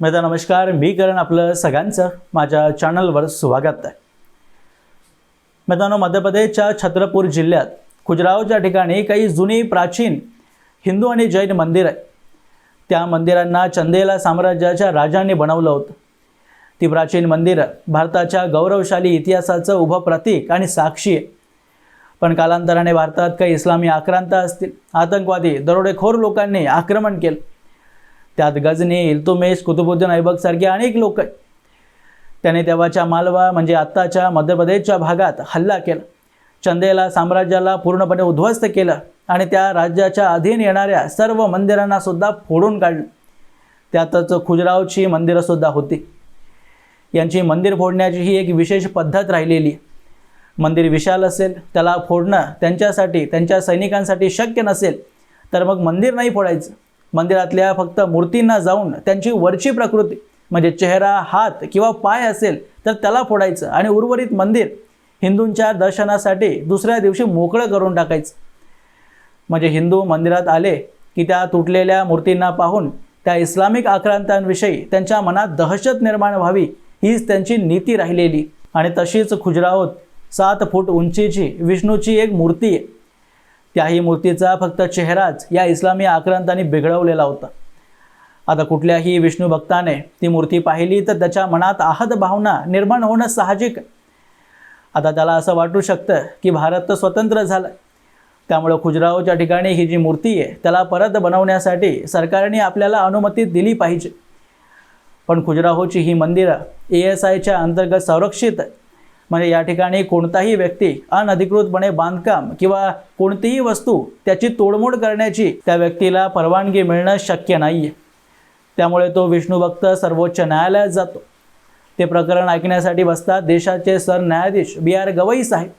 मित्र नमस्कार मी करण आपलं सगळ्यांचं. माझ्या चॅनलवर स्वागत आहे. मित्रांनो मध्य प्रदेशच्या छत्रपूर जिल्ह्यात खुजरावच्या ठिकाणी काही जुनी प्राचीन हिंदू आणि जैन मंदिर आहे. त्या मंदिरांना चंदेला साम्राज्याच्या राजांनी बनवलं होतं. ती प्राचीन मंदिरं भारताच्या गौरवशाली इतिहासाचं उभं प्रतीक आणि साक्षी आहे. पण कालांतराने भारतात काही इस्लामी आक्रांत असतील आतंकवादी दरोडेखोर लोकांनी आक्रमण केलं. त्यात गजनी इल्तुमेश कुतुबुद्दीन ऐबकसारखे अनेक लोक आहेत. त्याने तेव्हाच्या मालवा म्हणजे आत्ताच्या मध्य प्रदेशच्या भागात हल्ला केला. चंदेला साम्राज्याला पूर्णपणे उद्ध्वस्त केलं आणि त्या राज्याच्या अधीन येणाऱ्या सर्व मंदिरांनासुद्धा फोडून काढलं. त्यातच खुजरावची मंदिरंसुद्धा होती. यांची मंदिर फोडण्याची ही एक विशेष पद्धत राहिलेली आहे. मंदिर विशाल असेल त्याला फोडणं त्यांच्यासाठी त्यांच्या सैनिकांसाठी शक्य नसेल तर मग मंदिर नाही फोडायचं. मंदिरातल्या फक्त मूर्तींना जाऊन त्यांची वरची प्रकृती म्हणजे चेहरा हात किंवा पाय असेल तर त्याला फोडायचं आणि उर्वरित मंदिर हिंदूंच्या दर्शनासाठी दुसऱ्या दिवशी मोकळं करून टाकायचं. म्हणजे हिंदू मंदिरात आले की त्या तुटलेल्या मूर्तींना पाहून त्या इस्लामिक आक्रांतांविषयी त्यांच्या मनात दहशत निर्माण व्हावी हीच त्यांची नीती राहिलेली. आणि तशीच खुजराहोत सात फूट उंचीची विष्णूची एक मूर्ती आहे. त्याही मूर्तीचा फक्त चेहराच या इस्लामी आक्रांतांनी बिघडवलेला होता. आता कुठल्याही विष्णू भक्ताने ती मूर्ती पाहिली तर त्याच्या मनात आहत भावना निर्माण होणं साहजिक आता त्याला असं वाटू शकतं की भारत तर स्वतंत्र झालं त्यामुळं खुजराहोच्या ठिकाणी ही जी मूर्ती आहे त्याला परत बनवण्यासाठी सरकारने आपल्याला अनुमती दिली पाहिजे. पण खुजराहोची ही मंदिरं ए एस आयच्या अंतर्गत संरक्षित म्हणजे या ठिकाणी कोणताही व्यक्ती अनधिकृतपणे बांधकाम किंवा कोणतीही वस्तू त्याची तोडमोड करण्याची त्या व्यक्तीला परवानगी मिळणं शक्य नाही आहे त्यामुळे तो विष्णू भक्त सर्वोच्च न्यायालयात जातो. ते प्रकरण ऐकण्यासाठी बसतात देशाचे सरन्यायाधीश बी आर गवई साहेब.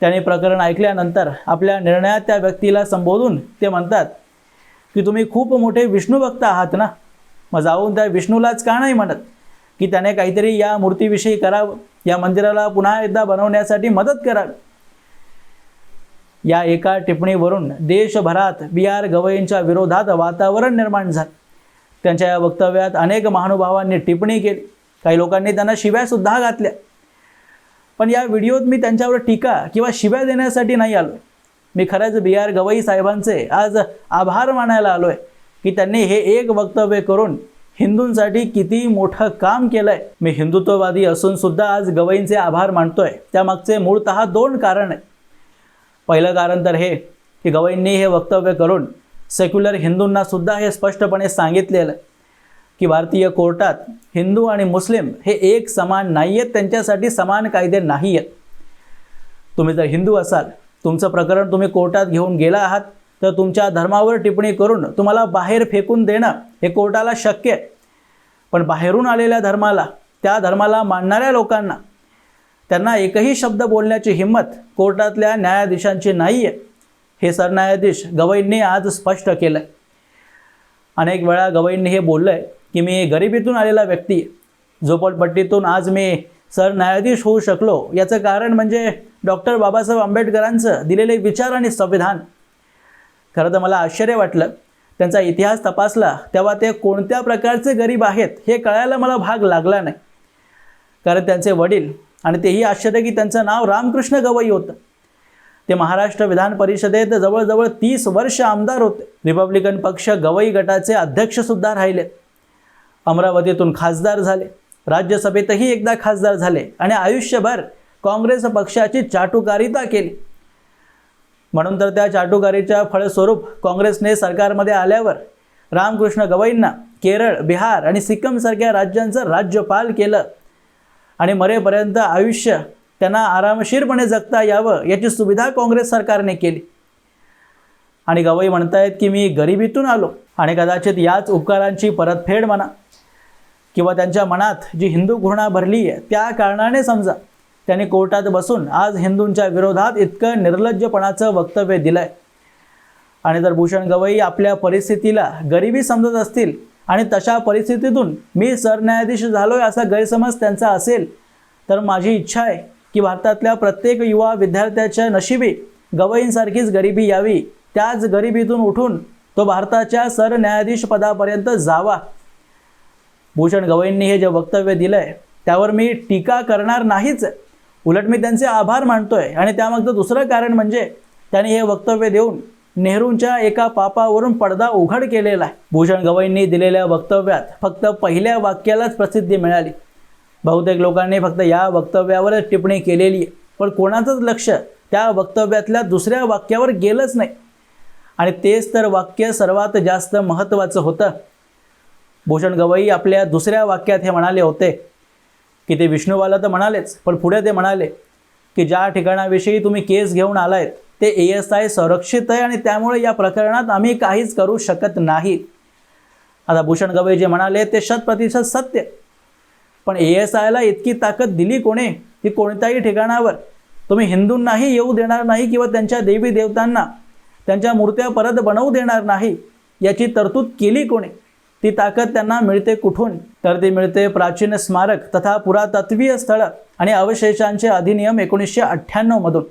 त्याने प्रकरण ऐकल्यानंतर आपल्या निर्णयात त्या व्यक्तीला संबोधून ते म्हणतात की तुम्ही खूप मोठे विष्णूभक्त आहात ना? मग जाऊन त्या विष्णूलाच का नाही म्हणत? की त्याने काहीतरी या मूर्तीविषयी करावं या मंदिराला पुन्हा एकदा बनवण्यासाठी मदत करावी या एका टिप्पणीवरून देशभरात बी आर गवईंच्या विरोधात वातावरण निर्माण झालं. त्यांच्या या वक्तव्यात अनेक महानुभावांनी टिप्पणी केली. काही लोकांनी त्यांना शिव्यासुद्धा घातल्या. पण या व्हिडिओत मी त्यांच्यावर टीका किंवा शिव्या देण्यासाठी नाही आलो मी खरंच बी आर गवई साहेबांचे आज आभार मानायला आलो आहे की त्यांनी हे एक वक्तव्य करून हिंदूंसाठी किती मोठं काम केलंय मी हिंदुत्ववादी असून सुद्धा आज गवईंचे आभार मानतोय. त्यामागचे मूळतः दोन कारण आहे पहिलं कारण तर हे की गवईंनी हे वक्तव्य करून सेक्युलर हिंदूंना सुद्धा हे स्पष्टपणे सांगितलेलं की भारतीय कोर्टात हिंदू आणि मुस्लिम हे एक समान नाही आहेत त्यांच्यासाठी समान कायदे नाही आहेत तुम्ही जर हिंदू असाल तुमचं प्रकरण तुम्ही कोर्टात घेऊन गेला आहात तर तुमच्या धर्मावर टिप्पणी करून तुम्हाला बाहेर फेकून देणं हे कोर्टाला शक्य आहे. पण बाहेरून आलेल्या धर्माला त्या धर्माला मानणाऱ्या लोकांना त्यांना एकही शब्द बोलण्याची हिंमत कोर्टातल्या न्यायाधीशांची नाही आहे हे सरन्यायाधीश गवईंनी आज स्पष्ट केलं आहे अनेक वेळा गवईंनी हे बोललं आहे की मी गरिबीतून आलेला व्यक्ती आहे. झोपडपट्टीतून आज मी सरन्यायाधीश होऊ शकलो. याचं कारण म्हणजे डॉक्टर बाबासाहेब आंबेडकरांचं दिलेले विचार आणि संविधान. खरं तर मला आश्चर्य वाटलं. त्यांचा इतिहास तपासला तेव्हा ते कोणत्या प्रकारचे गरीब आहेत हे कळायला मला भाग लागला नाही. कारण त्यांचे वडील आणि तेही आश्चर्य की त्यांचं नाव रामकृष्ण गवई होतं. ते महाराष्ट्र विधान परिषदेत जवळजवळ तीस वर्ष आमदार होते. रिपब्लिकन पक्ष गवई गटाचे अध्यक्षसुद्धा राहिले. अमरावतीतून खासदार झाले. राज्यसभेतही एकदा खासदार झाले आणि आयुष्यभर काँग्रेस पक्षाची चाटुकारिता केली. म्हणून तर त्या चाटुकारीच्या फळस्वरूप काँग्रेसने सरकारमध्ये आल्यावर रामकृष्ण गवईंना केरळ बिहार आणि सिक्कीमसारख्या राज्यांचं राज्यपाल केलं. आणि मरेपर्यंत आयुष्य त्यांना आरामशीरपणे जगता यावं याची सुविधा काँग्रेस सरकारने केली. आणि गवई म्हणतायत की मी गरिबीतून आलो आणि कदाचित याच उपकारांची परतफेड म्हणा किंवा त्यांच्या मनात जी हिंदू घृणा भरली आहे त्या कारणाने समजा त्यांनी कोर्टात बसून आज हिंदूंच्या विरोधात इतकं निर्लज्जपणाचं वक्तव्य दिलंय. आणि जर भूषण गवई आपल्या परिस्थितीला गरिबी समजत असतील आणि तशा परिस्थितीतून मी सरन्यायाधीश झालोय असा गैरसमज त्यांचा असेल तर माझी इच्छा आहे की भारतातल्या प्रत्येक युवा विद्यार्थ्याच्या नशिबी गवईंसारखीच गरिबी यावी. त्याच गरिबीतून उठून तो भारताच्या सरन्यायाधीश पदापर्यंत जावा. भूषण गवईंनी हे जे वक्तव्य दिलं आहे त्यावर मी टीका करणार नाहीच. उलट मी त्यांचे आभार मानतोय. आणि त्यामागचं दुसरं कारण म्हणजे त्यांनी हे वक्तव्य देऊन नेहरूंच्या एका पापावरून पडदा उघड केलेला आहे. भूषण गवईंनी दिलेल्या वक्तव्यात फक्त पहिल्या वाक्यालाच प्रसिद्धी मिळाली. बहुतेक लोकांनी फक्त या वक्तव्यावरच टिप्पणी केलेली आहे. पण कोणाचंच लक्ष त्या वक्तव्यातल्या दुसऱ्या वाक्यावर गेलंच नाही. आणि तेच तर वाक्य सर्वात जास्त महत्त्वाचं होतं. भूषण गवई आपल्या दुसऱ्या वाक्यात हे म्हणाले होते की ते विष्णूवाला तर म्हणालेच पण पुढे ते म्हणाले की ज्या ठिकाणाविषयी तुम्ही केस घेऊन आलायत ते ए एस आय संरक्षित आहे आणि त्यामुळे या प्रकरणात आम्ही काहीच करू शकत नाही. आता भूषण गवई जे म्हणाले ते शतप्रतिशत सत्य. पण ए एस आयला इतकी ताकद दिली कोणी? की कोणत्याही ठिकाणावर. तुम्ही हिंदूंनाही येऊ देणार नाही किंवा त्यांच्या देवी देवतांना त्यांच्या मूर्त्या परत बनवू देणार नाही याची तरतूद केली कोणी? ती ताकद त्यांना मिळते कुठून? तर ती मिळते प्राचीन स्मारक तथा पुरातत्वीय स्थळं आणि अवशेषांचे अधिनियम एकोणीसशे अठ्ठ्याण्णवमधून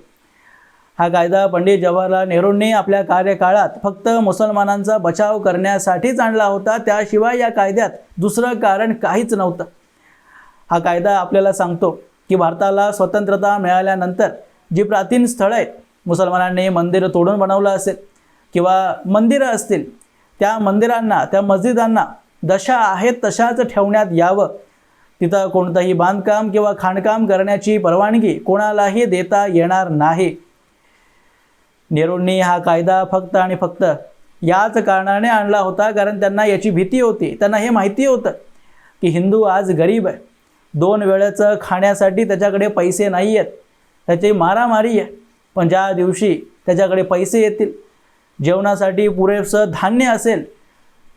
हा कायदा पंडित जवाहरलाल नेहरूंनी आपल्या कार्यकाळात फक्त मुसलमानांचा बचाव करण्यासाठीच आणला होता. त्याशिवाय या कायद्यात दुसरं कारण काहीच नव्हतं. हा कायदा आपल्याला सांगतो की भारताला स्वतंत्रता मिळाल्यानंतर जी प्राचीन स्थळं आहेत मुसलमानांनी मंदिर तोडून बनवलं असेल किंवा मंदिरं असतील त्या मंदिरांना त्या मस्जिदांना जशा आहेत तशाच ठेवण्यात यावं. तिथं कोणतंही बांधकाम किंवा खाणकाम करण्याची परवानगी कोणालाही देता येणार नाही. नेहरूंनी हा कायदा फक्त आणि फक्त याच कारणाने आणला होता कारण त्यांना याची भीती होती. त्यांना हे माहिती होतं की हिंदू आज गरीब आहे. दोन वेळेचं खाण्यासाठी त्याच्याकडे पैसे नाही आहेत त्याची मारामारी आहे. पण ज्या दिवशी त्याच्याकडे पैसे येतील जेवणासाठी पुरेसं धान्य असेल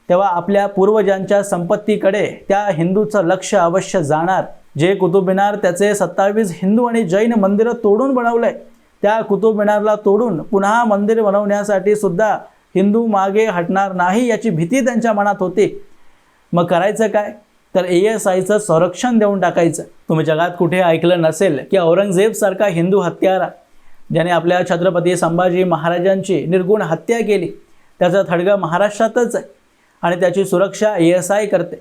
तेव्हा आपल्या पूर्वजांच्या संपत्तीकडे त्या हिंदूचं लक्ष अवश्य जाणार. जे कुतुब मिनार त्याचे सत्तावीस हिंदू आणि जैन मंदिरं तोडून बनवलं आहे त्या कुतुब मिनारला तोडून पुन्हा मंदिर बनवण्यासाठी सुद्धा हिंदू मागे हटणार नाही याची भीती त्यांच्या मनात होती. मग करायचं काय? तर ए एस आयचं संरक्षण देऊन टाकायचं. तुम्ही जगात कुठे ऐकलं नसेल की औरंगजेबसारखा हिंदू हत्यारा ज्याने आपल्या छत्रपती संभाजी महाराजांची निर्गुण हत्या केली. त्याचा थडगा महाराष्ट्रातच आहे आणि त्याची सुरक्षा ए एस आय करते.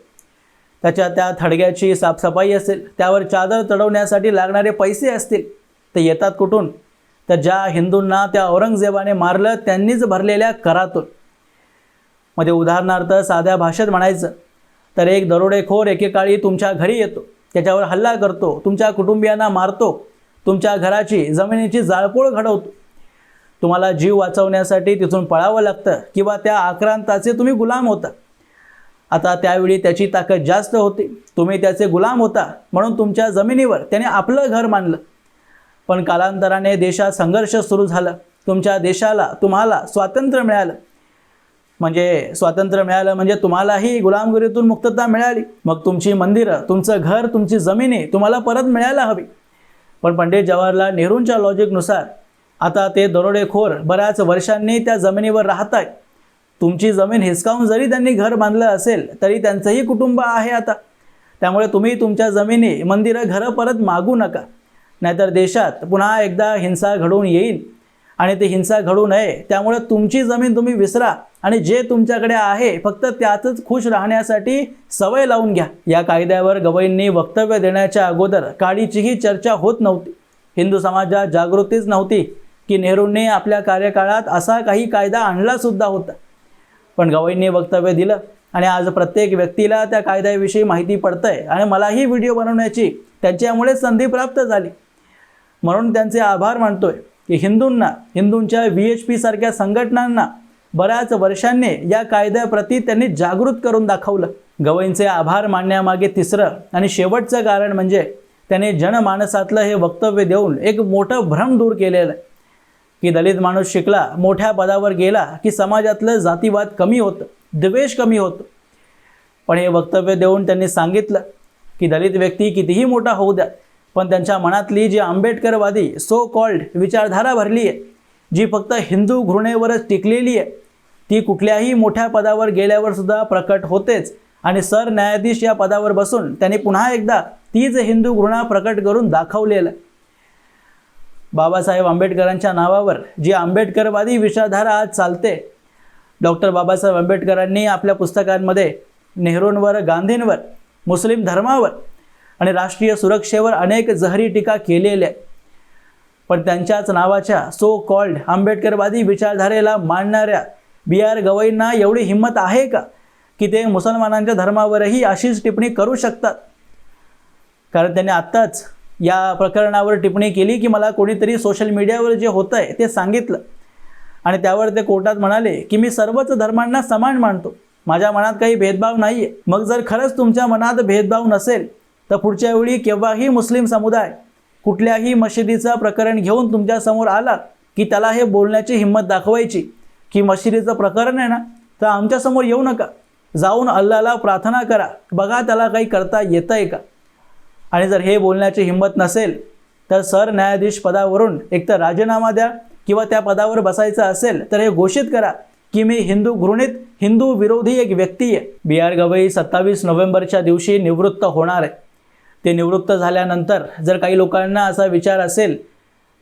त्याच्या त्या थडग्याची साफसफाई असेल त्यावर चादर चढवण्यासाठी लागणारे पैसे असतील ते येतात कुठून? तर ज्या हिंदूंना त्या औरंगजेबाने मारलं त्यांनीच भरलेल्या करातून. मध्ये उदाहरणार्थ साध्या भाषेत म्हणायचं तर एक दरोडेखोर एकेकाळी तुमच्या घरी येतो त्याच्यावर हल्ला करतो तुमच्या कुटुंबियांना मारतो तुमच्या घराची जमिनीची जाळपोळ घडवतो. तुम्हाला जीव वाचवण्यासाठी तिथून पळावं लागतं किंवा त्या आक्रांताचे तुम्ही गुलाम होता. आता त्यावेळी त्याची ताकद जास्त होती. तुम्ही त्याचे गुलाम होता म्हणून तुमच्या जमिनीवर त्याने आपलं घर मानलं. पण कालांतराने देशात संघर्ष सुरू झाला. तुमच्या देशाला तुम्हाला स्वातंत्र्य मिळालं. म्हणजे स्वातंत्र्य मिळालं म्हणजे तुम्हालाही गुलामगिरीतून मुक्तता मिळाली. मग तुमची मंदिरं तुमचं घर तुमची जमिनी तुम्हाला परत मिळायला हवी. पण पंडित जवाहरलाल नेहरूंच्या लॉजिकनुसार आता ते दरोडेखोर बऱ्याच वर्षांनी त्या जमिनीवर राहत आहेत तुमची जमीन हिसकावून जरी त्यांनी घर बांधलं असेल तरी त्यांचंही कुटुंब आहे आता. त्यामुळे तुम्ही तुमच्या जमिनी मंदिरं घरं परत मागू नका. नाहीतर देशात पुन्हा एकदा हिंसा घडून येईल. आणि ती हिंसा घडू नये. त्यामुळे तुमची जमीन तुम्ही विसरा आणि जे तुमच्याकडे आहे फक्त त्यातच खुश राहण्यासाठी सवय लावून घ्या. या कायद्यावर गवईंनी वक्तव्य देण्याच्या अगोदर काडीचीही चर्चा होत नव्हती. हिंदू समाजात जागृतीच नव्हती की नेहरूंनी आपल्या कार्यकाळात असा काही कायदा आणलासुद्धा होता. पण गवईंनी वक्तव्य दिलं आणि आज प्रत्येक व्यक्तीला त्या कायद्याविषयी माहिती पडतंय आणि मलाही व्हिडिओ बनवण्याची त्यांच्यामुळे संधी प्राप्त झाली. म्हणून त्यांचे आभार मानतोय. की हिंदूंना हिंदूंच्या व्ही एच पी सारख्या संघटनांना बऱ्याच वर्षांनी या कायद्याप्रती त्यांनी जागृत करून दाखवलं. गवईंचे आभार मानण्यामागे तिसरं आणि शेवटचं कारण म्हणजे त्याने जनमानसातलं हे वक्तव्य देऊन एक मोठं भ्रम दूर केलेलं. आहे की दलित माणूस शिकला मोठ्या पदावर गेला की समाजातलं जातीवाद कमी होतं द्वेष कमी होतो. पण हे वक्तव्य देऊन त्यांनी सांगितलं की दलित व्यक्ती कितीही मोठा होऊ द्या पण त्यांच्या मनातली जी आंबेडकरवादी सो कॉल्ड विचारधारा भरली आहे जी फक्त हिंदू घृणेवरच टिकलेली आहे ती कुठल्याही मोठ्या पदावर गेल्यावर सुद्धा प्रकट होतेच. आणि सरन्यायाधीश या पदावर बसून त्यांनी पुन्हा एकदा तीच हिंदू घृणा प्रकट करून दाखवलेलं. बाबासाहेब आंबेडकरांच्या नावावर जी आंबेडकरवादी विचारधारा आज चालते डॉक्टर बाबासाहेब आंबेडकरांनी आपल्या पुस्तकांमध्ये नेहरूंवर गांधींवर मुस्लिम धर्मावर आणि राष्ट्रीय सुरक्षेवर अनेक जहरी टीका केलेल्या आहे पण त्यांच्याच नावाच्या सो कॉल्ड आंबेडकरवादी विचारधारेला मांडणाऱ्या बी आर गवईंना एवढी हिंमत आहे का की ते मुसलमानांच्या धर्मावरही अशीच टिप्पणी करू शकतात? कारण त्यांनी आत्ताच या प्रकरणावर टिप्पणी केली की मला कोणीतरी सोशल मीडियावर जे होतं आहे ते सांगितलं. आणि त्यावर ते कोर्टात म्हणाले की मी सर्वच धर्मांना समान मानतो. माझ्या मनात काही भेदभाव नाही आहे मग जर खरंच तुमच्या मनात भेदभाव नसेल तर पुढच्या वेळी केव्हाही मुस्लिम समुदाय कुठल्याही मशिदीचं प्रकरण घेऊन तुमच्यासमोर आला की त्याला हे बोलण्याची हिंमत दाखवायची की मशिदीचं प्रकरण आहे ना तर आमच्यासमोर येऊ नका. जाऊन अल्लाला प्रार्थना करा. बघा त्याला काही करता येतं आहे का? आणि जर हे बोलण्याची हिंमत नसेल तर सरन्यायाधीश पदावरून एकतर राजीनामा द्या किंवा त्या पदावर बसायचं असेल तर हे घोषित करा की मी हिंदू घृणित हिंदू विरोधी एक व्यक्ती आहे. बी आर गवई सत्तावीस नोव्हेंबरच्या दिवशी निवृत्त होणार आहे. ते निवृत्त झाल्यानंतर जर काही लोकांना असा विचार असेल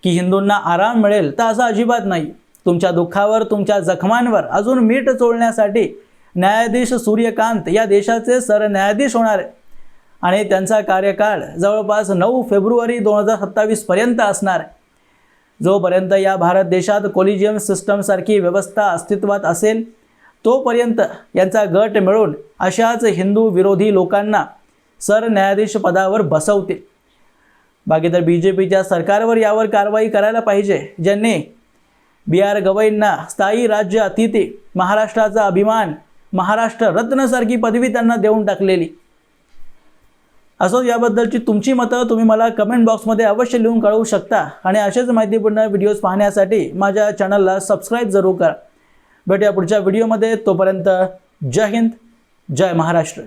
की हिंदूंना आराम मिळेल तर असं अजिबात नाही. तुमच्या दुःखावर तुमच्या जखमांवर अजून मीठ चोळण्यासाठी न्यायाधीश सूर्यकांत या देशाचे सरन्यायाधीश होणार आहे आणि त्यांचा कार्यकाळ जवळपास नऊ फेब्रुवारी दोन हजार सत्तावीसपर्यंत असणार जोपर्यंत या भारत देशात कोलिजियम सिस्टमसारखी व्यवस्था अस्तित्वात असेल तोपर्यंत यांचा गट मिळून अशाच हिंदू विरोधी लोकांना सरन्यायाधीश पदावर बसवतील. बाकी तर बी जे पीच्या सरकारवर यावर कारवाई करायला पाहिजे ज्यांनी बी आर गवईंना स्थायी राज्य अतिथी महाराष्ट्राचा अभिमान महाराष्ट्र रत्नसारखी पदवी त्यांना देऊन टाकलेली. असो याबद्दलची तुमची मतं तुम्ही मला कमेंट बॉक्समध्ये अवश्य लिहून कळवू शकता आणि असेच माहितीपूर्ण व्हिडिओज पाहण्यासाठी माझ्या चॅनलला सबस्क्राईब जरूर करा. भेटूया पुढच्या व्हिडिओमध्ये तोपर्यंत जय हिंद जय महाराष्ट्र.